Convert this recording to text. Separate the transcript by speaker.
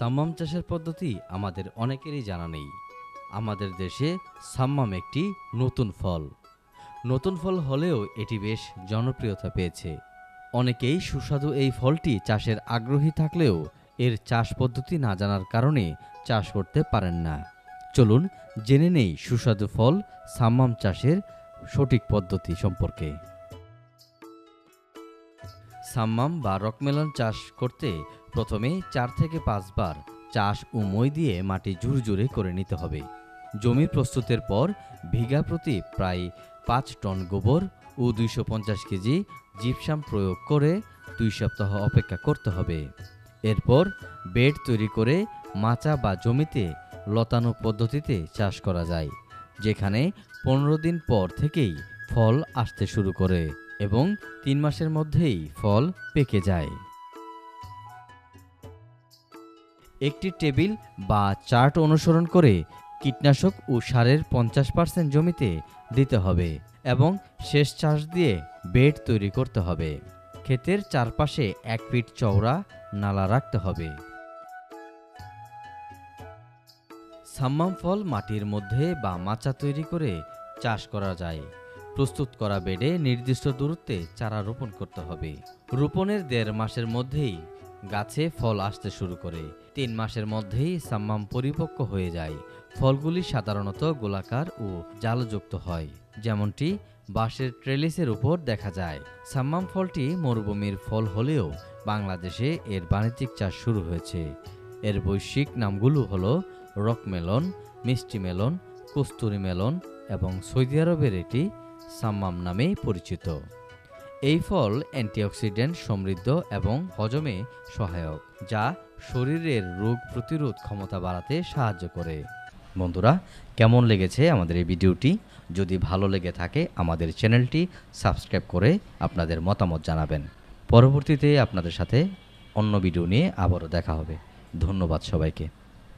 Speaker 1: সাম্মাম চাষের পদ্ধতি আমাদের অনেকেরই জানা নেই। আমাদের দেশে সাম্মাম একটি নতুন ফল। নতুন ফল হলেও এটি বেশ জনপ্রিয়তা পেয়েছে। অনেকেই সুস্বাদু এই ফলটি চাষের আগ্রহী থাকলেও এর চাষ পদ্ধতি না জানার কারণে চাষ করতে পারেন না। চলুন জেনে নেই সুস্বাদু ফল সাম্মাম চাষের সঠিক পদ্ধতি সম্পর্কে। সাম্মাম বা রকমেলন চাষ করতে প্রথমে চার থেকে পাঁচবার চাষ ও মই দিয়ে মাটি ঝুরঝুরে করে নিতে হবে। জমি প্রস্তুতের পর বিঘা প্রতি প্রায় পাঁচ টন গোবর ও দুইশো পঞ্চাশ কেজি জিপসাম প্রয়োগ করে দুই সপ্তাহ অপেক্ষা করতে হবে। এরপর বেড তৈরি করে মাচা বা জমিতে লতানো পদ্ধতিতে চাষ করা যায়, যেখানে পনেরো দিন পর থেকেই ফল আসতে শুরু করে এবং তিন মাসের মধ্যেই ফল পেকে যায়। একটি টেবিল বা চার্ট অনুসরণ করে কীটনাশক ও সারের পঞ্চাশ পার্সেন্ট জমিতে দিতে হবে এবং শেষ চাষ দিয়ে বেড তৈরি করতে হবে। ক্ষেতের চারপাশে এক ফিট চওড়া নালা রাখতে হবে। সাম্মাম ফল মাটির মধ্যে বা মাচা তৈরি করে চাষ করা যায়। প্রস্তুত করা বেডে নির্দিষ্ট দূরত্বে চারা রোপণ করতে হবে। রোপণের দেড় মাসের মধ্যেই গাছে ফল আসতে শুরু করে। তিন মাসের মধ্যেই সাম্মাম পরিপক্ক হয়ে যায়। ফলগুলি সাধারণত গোলাকার ও জালযুক্ত হয়। যেমনটি বাঁশের ট্রেলিসের উপর দেখা যায়। সাম্মাম ফলটি মরুভূমির ফল হলেও বাংলাদেশে এর বাণিজ্যিক চাষ শুরু হয়েছে। এর বৈশ্বিক নামগুলো হল রক মেলন, মিষ্টি মেলন, কস্তুরি মেলন এবং সৌদি আরবের এটি সাম্মাম নামেই পরিচিত। এই ফল অ্যান্টিঅক্সিডেন্ট সমৃদ্ধ এবং হজমে সহায়ক, যা শরীরের রোগ প্রতিরোধ ক্ষমতা বাড়াতে সাহায্য করে। বন্ধুরা, কেমন লেগেছে আমাদের এই ভিডিওটি? যদি ভালো লেগে থাকে, আমাদের চ্যানেলটি সাবস্ক্রাইব করে আপনাদের মতামত জানাবেন। পরবর্তীতে আপনাদের সাথে অন্য ভিডিও নিয়ে আবারও দেখা হবে। ধন্যবাদ সবাইকে।